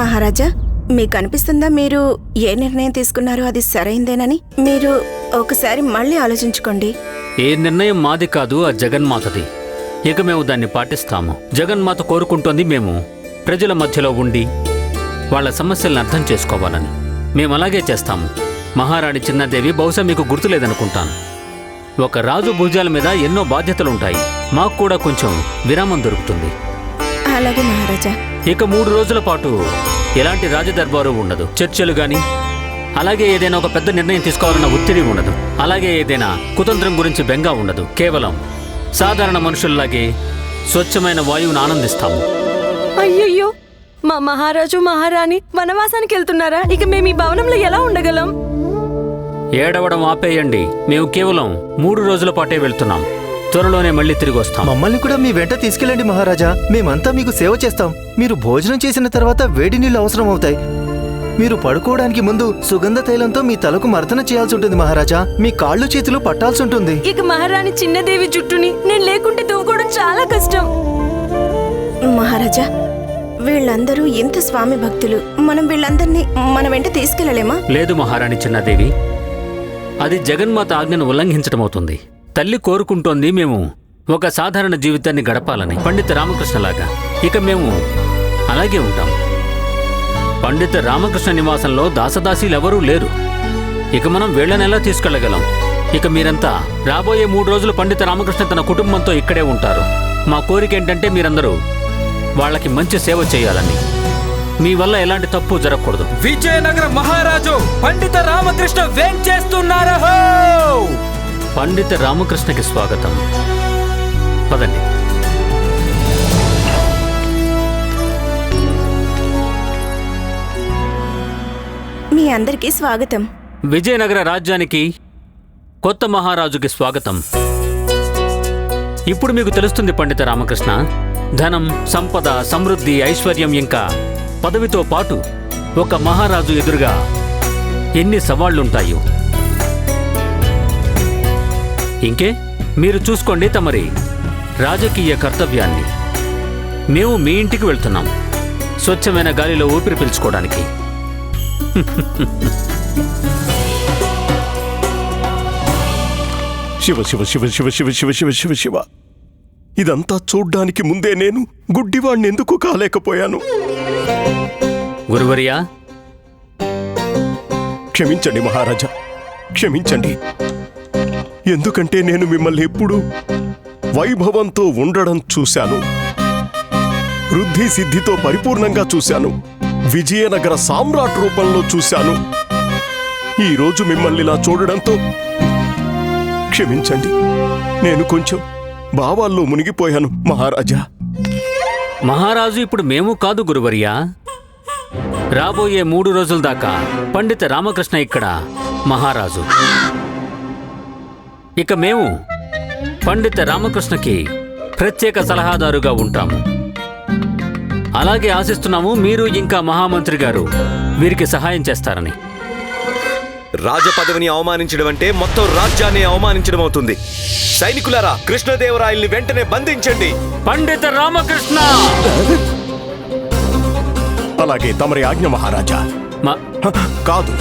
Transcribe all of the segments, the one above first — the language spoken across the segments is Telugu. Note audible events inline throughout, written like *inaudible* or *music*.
మహారాజా మీకు అనిపిస్తుందా మీరు ఏ నిర్ణయం తీసుకున్నారో అది సరైందేనని? మీరు ఒకసారి మళ్ళీ ఆలోచించుకోండి. ఏ నిర్ణయం మాది కాదు ఆ జగన్మాతది. ఇక మేము దాన్ని పాటిస్తాము. జగన్మాత కోరుకుంటోంది మేము. ప్రజల మధ్యలో ఉండి వాళ్ళ సమస్యలను అర్థం చేసుకోవాలని. మేము అలాగే చేస్తాము. మహారాణి చిన్నదేవి బహుశా మీకు గుర్తులేదనుకుంటాను. ఒక రాజు భుజాల మీద ఎన్నో బాధ్యతలుంటాయి. మాకు కూడా కొంచెం విరామం దొరుకుతుంది. అలాగే మహారాజా. ఇక మూడు రోజుల పాటు ఎలాంటి రాజదర్బారు ఉండదు. చర్చలు గాని అలాగే ఏదైనా ఒక పెద్ద నిర్ణయం తీసుకోవాలన్న ఒత్తిడి ఉండదు. అలాగే ఏదైనా కుతంత్రం గురించి బెంగ ఉండదు. కేవలం సాధారణ మనుషుల్లాగే స్వచ్ఛమైన వాయువును ఆనందిస్తాము. అయ్యయ్యో! మా మహారాజు మహారాణి వనవాసానికి వెళ్తున్నారా? ఇక మేము ఈ భవనంలో ఎలా ఉండగలం? ఏడవడం ఆపేయండి. మేము కేవలం మూడు రోజుల పాటే వెళ్తున్నాం. త్వరలోనే మళ్ళీ తిరిగి వస్తాం. మమ్మల్ని కూడా మీ వెంట తీసుకెళ్ళండి మహారాజా. మేమంతా మీకు సేవ చేస్తాం. మీరు భోజనం చేసిన తర్వాత వేడి నీళ్ళు అవసరం అవుతాయి. మీరు పడుకోవడానికి ముందు సుగంధ తైలంతో మీ తలకు మర్దన చేయాల్సి ఉంటుంది మహారాజా. మీ కాళ్ళు చేతులు పట్టాల్సి ఉంటుంది. ఇక మహారాణి చిన్నదేవి జుట్టుని నేను లేకుంటే దువ్వుకోవడం చాలా కష్టం. మహారాజా వీళ్ళందరూ ఇంత స్వామి భక్తులు. మనం వీళ్ళందరినీ మన వెంట తీసుకెళ్ళలేమా? లేదు మహారాణి చిన్నాదేవి. అది జగన్మాత ఆజ్ఞను ఉల్లంఘించడం అవుతుంది తల్లి కోరుకుంటోంది మేము ఒక సాధారణ జీవితాన్ని గడపాలని. పండిత రామకృష్ణలాగా. ఇక మేము అలాగే ఉంటాం. పండిత రామకృష్ణ నివాసంలో దాసదాసీలెవరూ లేరు. ఇక మనం వేళ్ళనెలా తీసుకెళ్ళగలం? ఇక మీరంతా రాబోయే మూడు రోజులు పండిత రామకృష్ణ తన కుటుంబంతో ఇక్కడే ఉంటారు. మా కోరిక ఏంటంటే మీరందరూ వాళ్ళకి మంచి సేవ చేయాలని. మీ వల్ల ఎలాంటి తప్పు జరగకూడదు. విజయనగర మహారాజు పండిత రామకృష్ణ వేం పండిత రామకృష్ణకి స్వాగతం. పదండి. మీ అందరికీ స్వాగతం. విజయనగర రాజ్యానికి కొత్త మహారాజుకి స్వాగతం. ఇప్పుడు మీకు తెలుస్తుంది పండిత రామకృష్ణ ధనం సంపద సమృద్ధి ఐశ్వర్యం ఇంకా పదవితో పాటు ఒక మహారాజు ఎదురుగా ఎన్ని సవాళ్ళుంటాయో. ఇంకే మీరు చూసుకోండి తమరి రాజకీయ కర్తవ్యాన్ని. మేము మీ ఇంటికి వెళ్తున్నాం. స్వచ్ఛమైన గాలిలో ఊపిరి పీల్చుకోవడానికి. శివ శివ శివ శివ శివ శివ శివ శివ శివ ఇదంతా చూడ్డానికి ముందే నేను గుడ్డివాణ్ణి ఎందుకు కాలేకపోయాను? గురువర్యా క్షమించండి మహారాజా. క్షమించండి. ఎందుకంటే నేను మిమ్మల్ని ఎప్పుడు వైభవంతో ఉండడం చూశాను. వృద్ధి సిద్ధితో పరిపూర్ణంగా చూశాను. విజయనగర సామ్రాట్ రూపంలో చూశాను. ఈరోజు మిమ్మల్ని ఇలా చూడడంతో క్షమించండి. నేను కొంచెం భావాల్లో మునిగిపోయాను మహారాజా. మహారాజు ఇప్పుడు మేము కాదు గురువర్యా. రాబోయే మూడు రోజుల దాకా పండిత రామకృష్ణ ఇక్కడ మహారాజు. ఇక మేము పండిత రామకృష్ణకి ప్రత్యేక సలహాదారుగా ఉంటాము. అలాగే ఆశిస్తున్నాము మీరు ఇంకా మహామంత్రి గారు వీరికి సహాయం చేస్తారని. రాజ పదవిని అవమానించడం అంటే మొత్తం రాజ్యాన్ని అవమానించడం అవుతుంది. సైనికులారా కృష్ణదేవరాయల్ని వెంటనే బంధించండి. పండిత రామకృష్ణ! అలాగే తమరి ఆజ్ఞ మహారాజా. కాదు.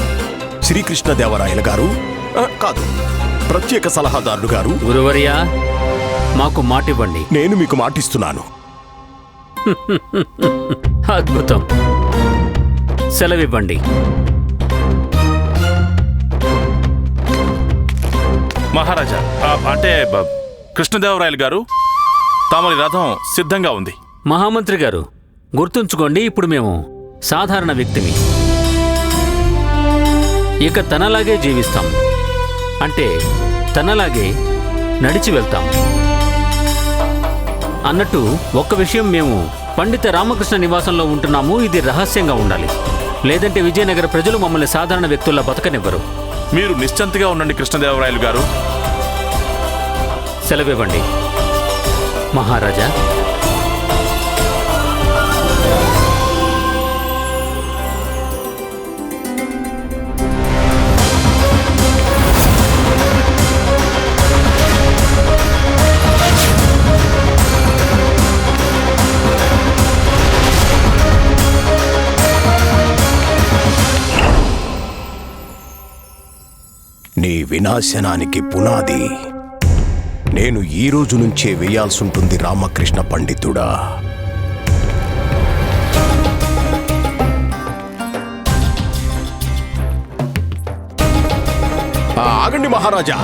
శ్రీకృష్ణదేవరాయలు గారు కాదు. ప్రత్యేక సలహాదారుడు గారు. గురువర్యా మాకు మాటివ్వండి. నేను మీకు మాటిస్తున్నాను. *laughs* అద్భుతం. సెలవివ్వండి. మహారాజా ఆ, అంటే బ- కృష్ణదేవరాయలు గారు తమరి రథం సిద్ధంగా ఉంది. మహామంత్రి గారు గుర్తుంచుకోండి ఇప్పుడు మేము సాధారణ వ్యక్తిని ఇక తనలాగే జీవిస్తాం. అంటే తనలాగే నడిచి వెళ్తాం. అన్నట్టు ఒక్క విషయం మేము పండిత రామకృష్ణ నివాసంలో ఉంటున్నాము ఇది రహస్యంగా ఉండాలి. లేదంటే విజయనగర ప్రజలు మమ్మల్ని సాధారణ వ్యక్తుల్లా బతకనివ్వరు. మీరు నిశ్చంతగా ఉండండి కృష్ణదేవరాయలు గారు. సెలవివ్వండి. మహారాజా వినాశనానికి పునాది. నేను ఈ రోజు నుంచే వేయాల్సుంటుంది రామకృష్ణ పండితుడా? ఆగండి మహారాజా.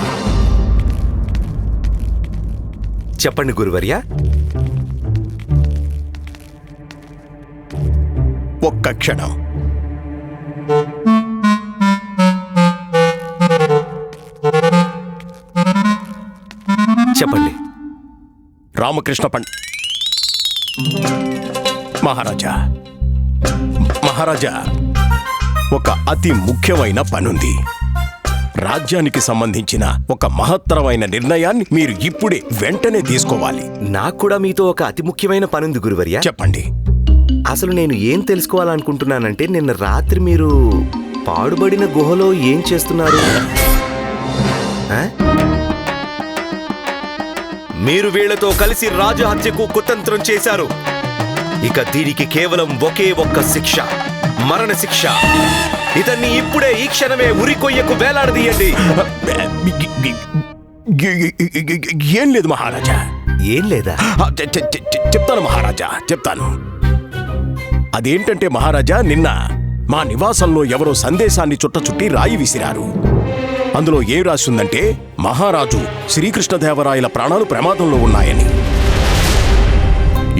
చెప్పండి గురువర్య. ఒక్క క్షణం. చెప్పండి. రామకృష్ణ పండ్ మహారాజా మహారాజా ఒక అతి ముఖ్యమైన పనుంది. రాజ్యానికి సంబంధించిన ఒక మహత్తరమైన నిర్ణయాన్ని మీరు ఇప్పుడే వెంటనే తీసుకోవాలి. నాకు కూడా మీతో ఒక అతి ముఖ్యమైన పనుంది గురువర్య. చెప్పండి. అసలు నేను ఏం తెలుసుకోవాలనుకుంటున్నానంటే నిన్న రాత్రి మీరు పాడుబడిన గుహలో ఏం చేస్తున్నారు? ఆ? మీరు వీళ్ళతో కలిసి రాజహత్యకు కుతంత్రం చేశారు. ఇక దీనికి కేవలం ఒకే ఒక్క శిక్ష మరణ శిక్ష. ఇతన్ని ఇప్పుడే ఈ క్షణమే ఉరికొయ్యకు వేలాడదీయండి. ఏం లేదు మహారాజా. ఏం లేదా? చెప్తాను మహారాజా చెప్తాను. అదేంటంటే మహారాజా నిన్న మా నివాసంలో ఎవరో సందేశాన్ని చుట్ట చుట్టి రాయి విసిరారు. అందులో ఏం రాసిందంటే మహారాజు శ్రీకృష్ణదేవరాయల ప్రాణాలు ప్రమాదంలో ఉన్నాయని.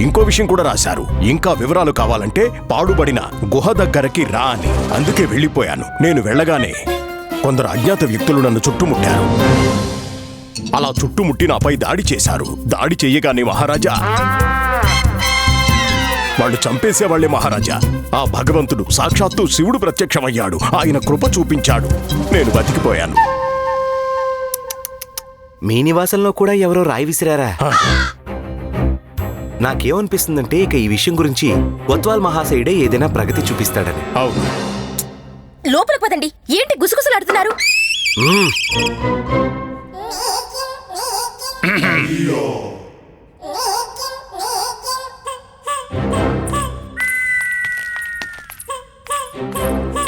ఇంకో విషయం కూడా రాశారు. ఇంకా వివరాలు కావాలంటే పాడుబడిన గుహ దగ్గరకి రా అని. అందుకే వెళ్ళిపోయాను. నేను వెళ్ళగానే కొందరు అజ్ఞాత వ్యక్తులు నన్ను చుట్టుముట్టారు. అలా చుట్టుముట్టి నాపై దాడి చేశారు. దాడి చేయగానే మహారాజా వాళ్ళు చంపేసేవాళ్ళే మహారాజా. ఆ భగవంతుడు సాక్షాత్తు శివుడు ప్రత్యక్షమయ్యాడు. ఆయన కృప చూపించాడు. నేను బతికిపోయాను. మీ నివాసంలో కూడా ఎవరో రాయి విసిరారా? నాకేమనిపిస్తుందంటే ఇక ఈ విషయం గురించి కొత్వాల్ మహాశయుడే ఏదైనా ప్రగతి చూపిస్తాడని. అవును. లోపలికి పదండి. ఏంటి గుసగుసలాడుతున్నారు?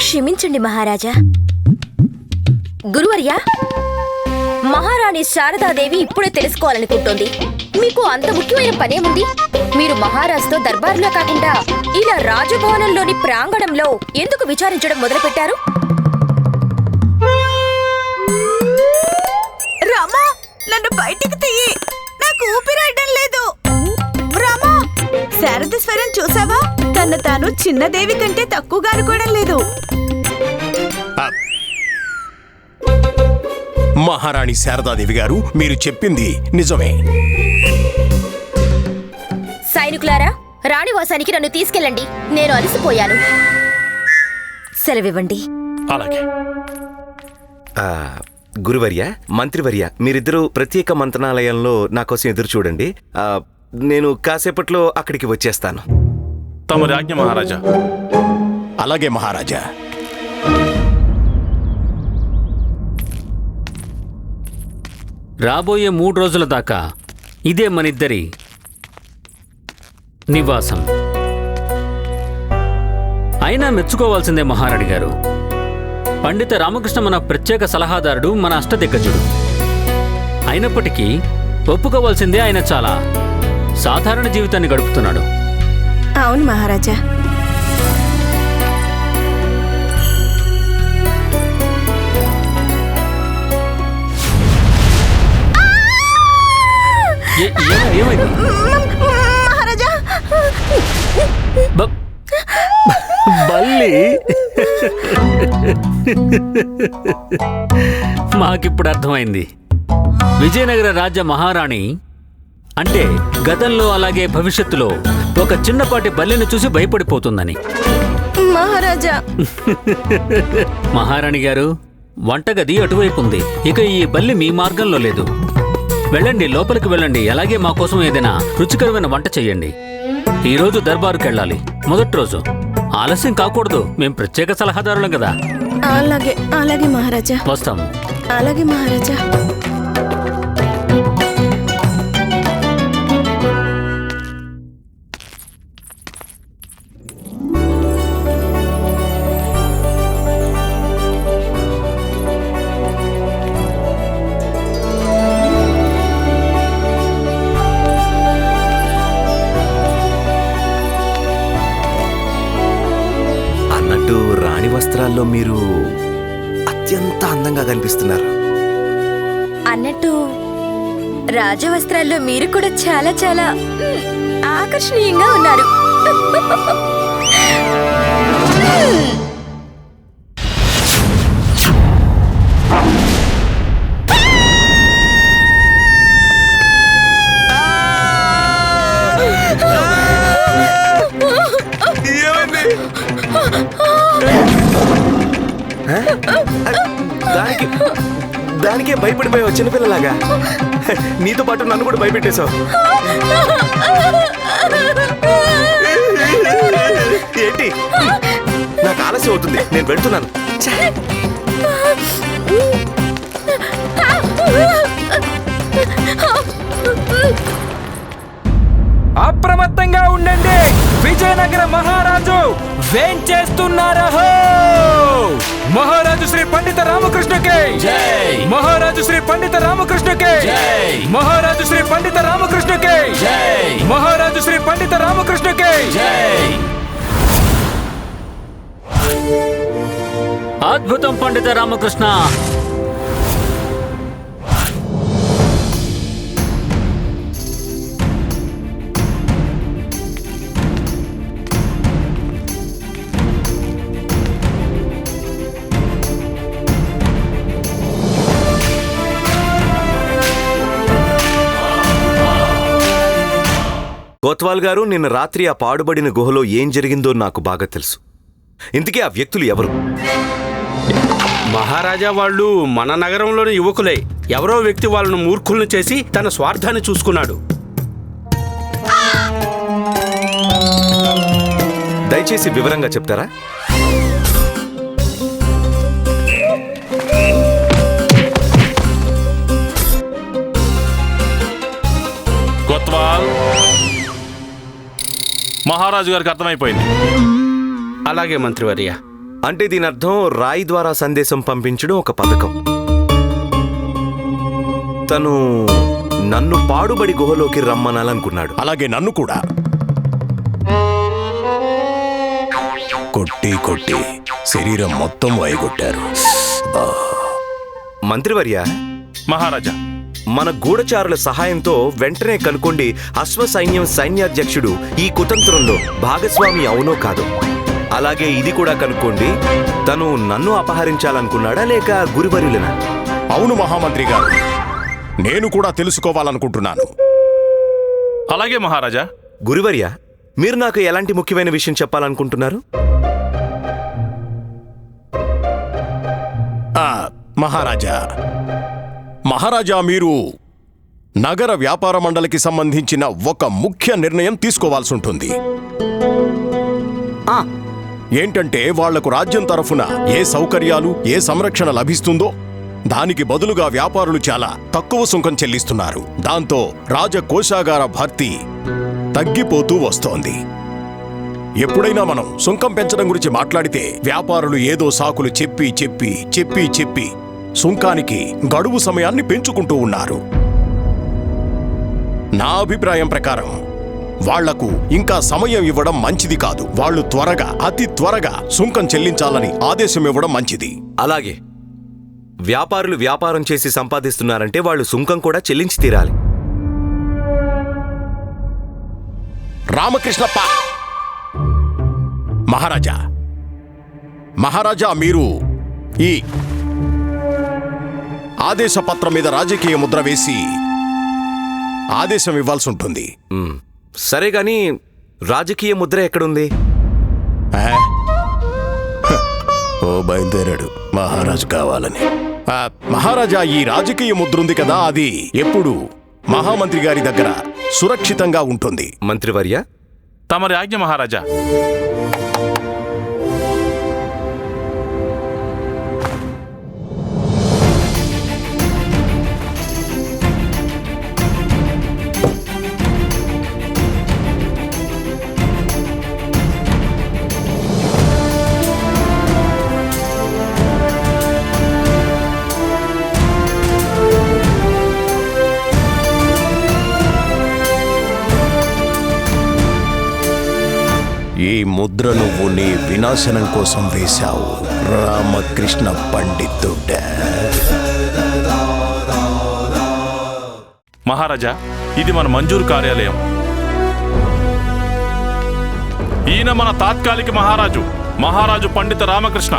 క్షమించండి మహారాజా. గురువర్యా మహారాణి శారదాదేవి ఇప్పుడే తెలుసుకోవాలనుకుంటోంది. మీకు అంత ముఖ్యమైన పనేముంది? మీరు మహారాజుతో దర్బారులో కాకుండా ఇలా రాజభవనంలోని ప్రాంగణంలో ఎందుకు విచారించడం మొదలుపెట్టారు? రామా నన్ను బయటికి తీయి. నాకు ఊపిరాడడం లేదు. రామా శారద స్వరం చూసావా? తన తాను చిన్నదేవి కంటే తక్కువగా అనుకోవడం లేదు. మహారాణి శారదాదేవి గారు మీరు చెప్పింది నిజమే. సైనికులారా రాణివాసానికి నన్ను తీసుకెళ్ళండి. నేను అలసిపోయాను. సెలవివ్వండి. అలాగే. ఆ, గురువర్య మంత్రివర్య మీరిద్దరూ ప్రత్యేక మంత్రణాలయంలో నా కోసం ఎదురు చూడండి. ఆ, నేను కాసేపట్లో అక్కడికి వచ్చేస్తాను. తమరి ఆజ్ఞ మహారాజా. అలాగే మహారాజా. రాబోయే మూడు రోజుల దాకా ఇదే మనిద్దరి నివాసం. అయినా మెచ్చుకోవాల్సిందే మహారాణి గారు. పండిత రామకృష్ణ మన ప్రత్యేక సలహాదారుడు మన అష్టదిగ్గజుడు. అయినప్పటికీ ఒప్పుకోవాల్సిందే ఆయన చాలా. సాధారణ జీవితాన్ని గడుపుతున్నాడు. అవును మహారాజా. బల్లి. మాకిప్పుడు అర్థమైంది. విజయనగర రాజ్య మహారాణి అంటే గతంలో అలాగే భవిష్యత్తులో ఒక చిన్నపాటి బల్లిని చూసి భయపడిపోతుందని. మహారాజా. *laughs* మహారాణి గారు వంటగది అటువైపు ఉంది ఇక ఈ బల్లి మీ మార్గంలో లేదు. వెళ్ళండి లోపలికి వెళ్ళండి. అలాగే మా కోసం ఏదైనా రుచికరమైన వంట చెయ్యండి. ఈ రోజు దర్బారుకి వెళ్ళాలి మొదటి రోజు. ఆలస్యం కాకూడదు. మేం ప్రత్యేక సలహాదారులం కదా. అలాగే అలాగే మహారాజా. వస్తాము అలాగే మహారాజా. అత్యంత అందంగా కనిపిస్తున్నారు అన్నట్టు రాజవస్త్రాల్లో మీరు కూడా చాలా చాలా ఆకర్షణీయంగా ఉన్నారు. భయపడిపోయావు చిన్నపిల్లలాగా. నీతో పాటు నన్ను కూడా భయపెట్టేశావు. ఏంటి? నాకు ఆలస్యం అవుతుంది. నేను వెళ్తున్నాను. అప్రమత్తంగా ఉండండి. విజయనగర మహారాజు వేంచేస్తున్నారహో! మహారాజు శ్రీ పండిత రామకృష్ణకి మహారాజు శ్రీ పండిత రామకృష్ణకి మహారాజు శ్రీ పండిత రామకృష్ణకి మహారాజు శ్రీ పండిత రామకృష్ణకి అద్భుతం పండిత రామకృష్ణ కోత్వాల్ గారు నిన్న రాత్రి ఆ పాడుబడిన గుహలో ఏం జరిగిందో నాకు బాగా తెలుసు. ఇంతకీ ఆ వ్యక్తులు ఎవరు? మహారాజా వాళ్ళు మన నగరంలోని యువకులే. ఎవరో వ్యక్తి వాళ్ళను మూర్ఖులను చేసి తన స్వార్థాన్ని చూసుకున్నాడు. దయచేసి వివరంగా చెప్తారా? మహారాజు గారికి అర్థమైపోయింది. అలాగే మంత్రివర్య. అంటే దీని అర్థం రాయి ద్వారా సందేశం పంపించడం ఒక పథకం. తను నన్ను పాడుబడి గుహలోకి రమ్మనాలనుకున్నాడు. అలాగే నన్ను కూడా. కొట్టి కొట్టి శరీరం మొత్తం వైగొట్టారు. మంత్రివర్య. మహారాజా మన గూఢచారుల సహాయంతో వెంటనే కనుకోండి అశ్వ సైన్యం సైన్యాధ్యక్షుడు ఈ కుతంత్రంలో భాగస్వామి అవునో కాదో. అలాగే ఇది కూడా కనుక్కోండి తను నన్ను అపహరించాలనుకున్నాడా లేక గురువరులనా? అవును మహామంత్రి గారు. నేను కూడా తెలుసుకోవాలనుకుంటున్నాను. అలాగే మహారాజా. గురువర్య మీరు నాకు ఎలాంటి ముఖ్యమైన విషయం చెప్పాలనుకుంటున్నారు? ఆ, మహారాజా మహారాజా మీరు నగర వ్యాపార మండలికి సంబంధించిన ఒక ముఖ్య నిర్ణయం తీసుకోవాల్సి ఉంటుంది ఆ, ఏంటంటే వాళ్ళకు రాజ్యం తరఫున ఏ సౌకర్యాలు ఏ సంరక్షణ లభిస్తుందో దానికి బదులుగా వ్యాపారులు చాలా తక్కువ సుంకం చెల్లిస్తున్నారు. దాంతో రాజకోశాగార భర్తీ తగ్గిపోతూ వస్తోంది. ఎప్పుడైనా మనం సుంకం పెంచడం గురించి మాట్లాడితే వ్యాపారులు ఏదో సాకులు చెప్పి చెప్పి చెప్పి చెప్పి సుంకానికి గడువు సమయాన్ని పెంచుకుంటూ ఉన్నారు. నా అభిప్రాయం ప్రకారం వాళ్ళకు ఇంకా సమయం ఇవ్వడం మంచిది కాదు. వాళ్ళు త్వరగా అతి త్వరగా సుంకం చెల్లించాలని ఆదేశం ఇవ్వడం మంచిది. అలాగే వ్యాపారులు వ్యాపారం చేసి సంపాదిస్తున్నారంటే వాళ్ళు సుంకం కూడా చెల్లించి తీరాలి. రామకృష్ణప్ప! మహారాజా! మహారాజా మీరు ఈ ఆదేశ పత్రం మీద రాజకీయ ముద్ర వేసి ఆదేశం ఇవ్వాల్సి ఉంటుంది సరే గాని రాజకీయ ముద్ర ఎక్కడుంది? ఓ బయలుదేరాడు. మహారాజు కావాలని. మహారాజా ఈ రాజకీయ ముద్ర ఉంది కదా అది ఎప్పుడు మహామంత్రి గారి దగ్గర సురక్షితంగా ఉంటుంది. మంత్రివర్య? తమరి ఆజ్ఞ మహారాజా. ఈ ముద్ర నువ్వు నీ వినాశనం కోసం వేశావు. రామకృష్ణ పండితుడా. మహారాజా ఇది మన మంజూరు కార్యాలయం. ఈయన మన తాత్కాలిక మహారాజు మహారాజు పండిత రామకృష్ణ.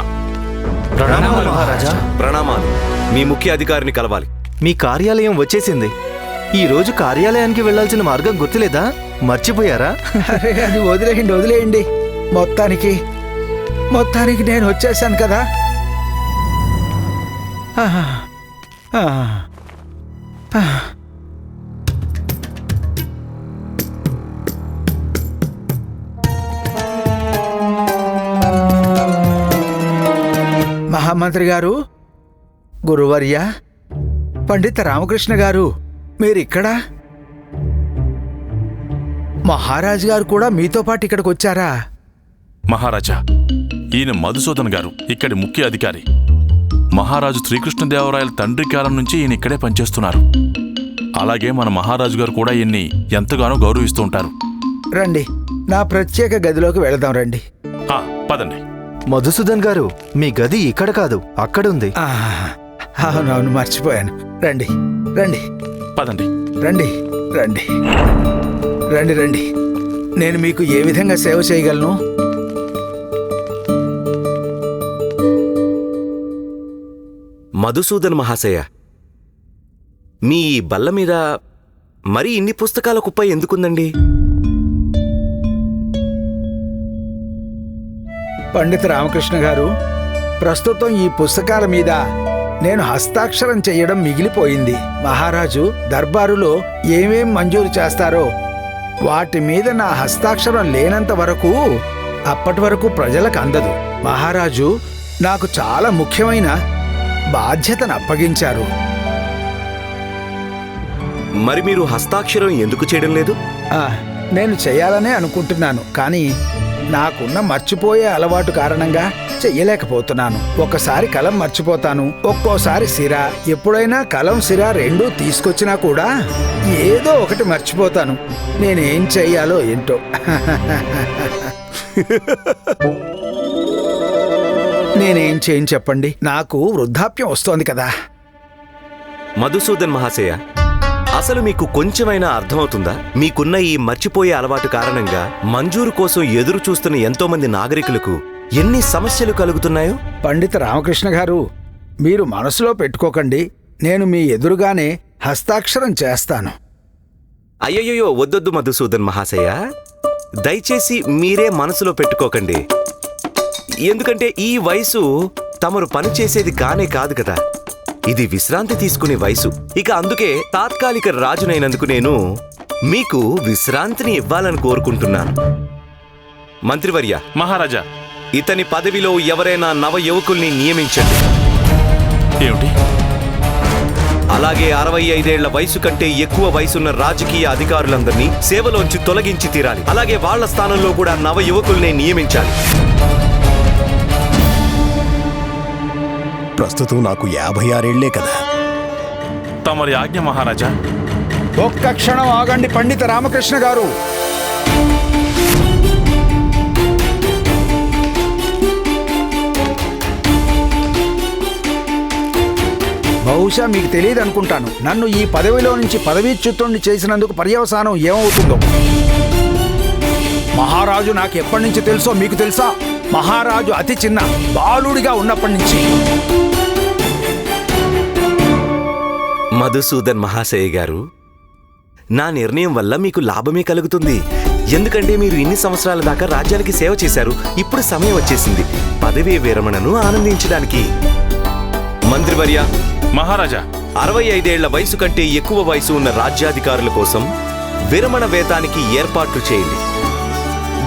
ప్రణామాలు మహారాజా. ప్రణామాలు. మీ ముఖ్య అధికారిని కలవాలి. మీ కార్యాలయం వచ్చేసింది. ఈ రోజు కార్యాలయానికి వెళ్ళాల్సిన మార్గం గుర్తులేదా మర్చిపోయారా అరే అది వదిలేయండి వదిలేయండి మొత్తానికి మొత్తానికి నేను వచ్చేసాను కదా ఆహా. ఆహా. ఆహా. మహామంత్రి గారు గురువర్య పండిత రామకృష్ణ గారు మీరిక్కడా? మహారాజు గారు కూడా మీతో పాటు ఇక్కడికి వచ్చారా మహారాజా ఈయన మధుసూదన్ గారు ఇక్కడి ముఖ్య అధికారి. మహారాజు శ్రీకృష్ణదేవరాయల తండ్రి కాలం నుంచి ఈయన ఇక్కడే పనిచేస్తున్నారు. అలాగే మన మహారాజు గారు కూడా ఈయన్ని ఎంతగానో గౌరవిస్తూ ఉంటారు. రండి నా ప్రత్యేక గదిలోకి వెళదాం రండి. ఆ, పదండి. మధుసూదన్ గారు మీ గది ఇక్కడ కాదు అక్కడుంది. ఆ, అవునవును మర్చిపోయాను. రండి రండి. పదండి. రండి రండి. రండి రండి. నేను మీకు ఏ విధంగా సేవ చేయగలను? మధుసూదన్ మహాశయ మీ ఈ బల్ల మీద మరి ఇన్ని పుస్తకాల కుప్ప ఎందుకుందండి? పండిత రామకృష్ణ గారు ప్రస్తుతం ఈ పుస్తకాల మీద నేను హస్తాక్షరం చెయ్యడం మిగిలిపోయింది. మహారాజు దర్బారులో ఏమేం మంజూరు చేస్తారో వాటి మీద నా హస్తాక్షరం లేనంత వరకు అప్పటి వరకు ప్రజలకు అందదు. మహారాజు నాకు చాలా ముఖ్యమైన బాధ్యతను అప్పగించారు. మరి మీరు హస్తాక్షరం ఎందుకు చేయడం లేదు? నేను చేయాలనే అనుకుంటున్నాను కానీ నాకున్న మర్చిపోయే అలవాటు కారణంగా చెయ్యలేకపోతున్నాను. ఒకసారి కలం మర్చిపోతాను. ఒక్కోసారి సిరా. ఎప్పుడైనా కలం సిరా రెండూ తీసుకొచ్చినా కూడా ఏదో ఒకటి మర్చిపోతాను. నేనేం చెయ్యాలో ఏంటో. నేనేం చేయని చెప్పండి? నాకు వృద్ధాప్యం వస్తోంది కదా. మధుసూదన్ మహాశయ అసలు మీకు కొంచెమైనా అర్థమవుతుందా? మీకున్న ఈ మర్చిపోయే అలవాటు కారణంగా మంజూరు కోసం ఎదురు చూస్తున్న ఎంతోమంది నాగరికులకు ఎన్ని సమస్యలు కలుగుతున్నాయో? పండిత రామకృష్ణ గారు మీరు మనసులో పెట్టుకోకండి. నేను మీ ఎదురుగానే హస్తాక్షరం చేస్తాను. అయ్యయ్యో వద్దొద్దు మధుసూదన్ మహాశయ. దయచేసి మీరే మనసులో పెట్టుకోకండి. ఎందుకంటే ఈ వయసు తమరు పనిచేసేది కానే కాదు కదా. ఇది విశ్రాంతి తీసుకునే వయసు. ఇక అందుకే తాత్కాలిక రాజునైనందుకు నేను మీకు విశ్రాంతిని ఇవ్వాలని కోరుకుంటున్నాను. మంత్రివర్య. మహారాజా ఇతని పదవిలో ఎవరైనా నవ యువకుల్ని నియమించండి. ఏమిటి? అలాగే అరవై ఐదేళ్ళ వయసు కంటే ఎక్కువ వయసున్న రాజకీయ అధికారులందరినీ సేవలోంచి తొలగించి తీరాలి. అలాగే వాళ్ళ స్థానంలో కూడా నవ యువకుల్నే నియమించాలి. ప్రస్తుతం నాకు యాభై ఆరేళ్ళే కదా. తమరి ఆజ్ఞ మహారాజా. ఒక్క క్షణం ఆగండి పండిత రామకృష్ణ గారు. బహుశా మీకు తెలియదు అనుకుంటాను. నన్ను ఈ పదవిలో నుంచి పదవీచ్యుతుణ్ణి చేసినందుకు పర్యవసానం ఏమవుతుందో. మహారాజు నాకు ఎప్పటి నుంచి తెలుసో మీకు తెలుసా? మహారాజు అతి చిన్న బాలుడిగా ఉన్నప్పటి నుంచి. మధుసూదన్ మహాశయ గారు నా నిర్ణయం వల్ల మీకు లాభమే కలుగుతుంది. ఎందుకంటే మీరు ఇన్ని సంవత్సరాల దాకా రాజ్యానికి సేవ చేశారు. ఇప్పుడు సమయం వచ్చేసింది. పదవీ విరమణను ఆనందించడానికి. మంత్రివర్య మహారాజా అరవై ఐదేళ్ళ వయసు కంటే ఎక్కువ వయసు ఉన్న రాజ్యాధికారుల కోసం విరమణ వేతానికి ఏర్పాట్లు చేయండి.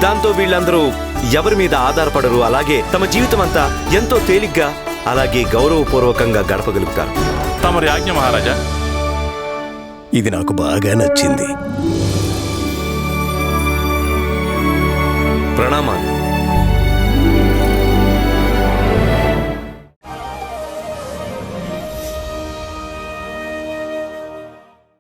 దాంతో వీళ్ళందరూ ఎవరి మీద ఆధారపడరు అలాగే తమ జీవితం అంతా ఎంతో తేలిగ్గా అలాగే గౌరవపూర్వకంగా గడపగలుగుతారు. తమరి ఆజ్ఞ మహారాజా? ఇది నాకు బాగా నచ్చింది. ప్రణామాలు.